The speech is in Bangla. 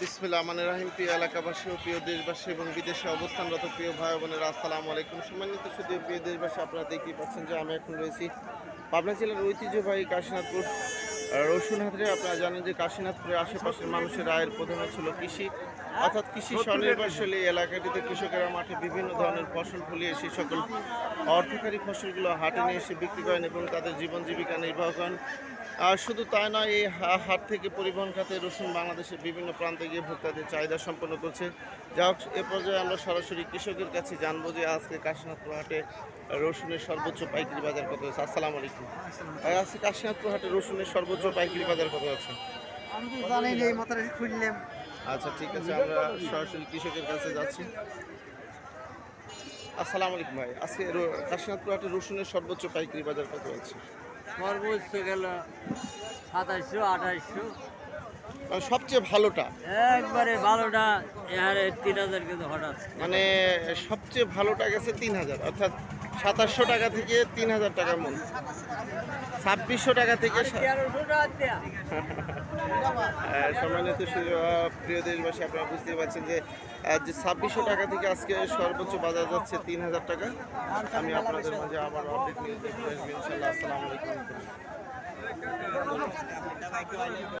বিসমিল্লাহ মানে রাহিম প্রিয় এলাকাবাসী ও প্রিয় দেশবাসী এবং বিদেশে অবস্থানরত প্রিয় ভাই বোনেরা আসসালামু আলাইকুম। সম্মানিত শুধু প্রিয় দেশবাসী আপনারা দেখতেই পাচ্ছেন যে আমি এখন রয়েছি পাবনা জেলার ঐতিহ্যবাহী কাশীনাথপুর রসুনহাটে। আপনারা জানেন যে কাশীনাথপুরের আশেপাশের মানুষের আয়ের প্রধান ছিল কৃষি। অর্থাৎ কৃষি স্বনির্ভরশীল এই এলাকাটিতে কৃষকেরা মাঠে বিভিন্ন ধরনের ফসল ফলিয়ে সেই সকল অর্থকারী ফসলগুলো হাটে নিয়ে এসে বিক্রি করেন এবং তাদের জীবন জীবিকা নির্বাহ করেন। শুধু তাই নয় এই হাট থেকে পরিবহন খাতে রসুন বাংলাদেশের বিভিন্ন প্রান্তে গিয়ে ভোক্তাদের চাহিদা সম্পন্ন করছে। যা হোক এ পর্যায়ে আমরা সরাসরি কৃষকের কাছে জানব যে আজকে কাশীনাথপুর হাটে রসুনের সর্বোচ্চ পাইকারি বাজার কত আছে আসসালামু আলাইকুম। আর আজকে কাশীনাথপুর হাটে রসুনের সর্বোচ্চ পাইকারি বাজার কত আছে? আমি তো জানি এই মাত্রা খুললাম আচ্ছা ঠিক আছে আমরা সরাসরি কৃষকের কাছে যাচ্ছি। আসসালামু আলাইকুম ভাই আজকে কাশীনাথপুর হাটে রসুনের সর্বোচ্চ পাইকারি বাজার কত আছে? সর্বোচ্চ গেল সাতাইশশো আঠাইশশো। মানে সবচেয়ে ভালোটা? একবারে ভালোটা এহারে তিন হাজার কিন্তু হঠাৎ। মানে সবচেয়ে ভালোটা গেছে তিন হাজার অর্থাৎ সাতাশশো টাকা থেকে তিন হাজার টাকার মধ্যে ছাব্বিশশো টাকা থেকে টাকা সম্মানিত প্রিয় দেশবাসী, আপনারা বুঝতেই পারছেন যে ছাব্বিশশো টাকা থেকে আজকে সর্বোচ্চ বাজার যাচ্ছে তিন হাজার টাকা। আমি আপনাদের মাঝে আবার আপডেট নিয়ে দেখতে আসব ইনশাল্লাহ আসসালামু আলাইকুম।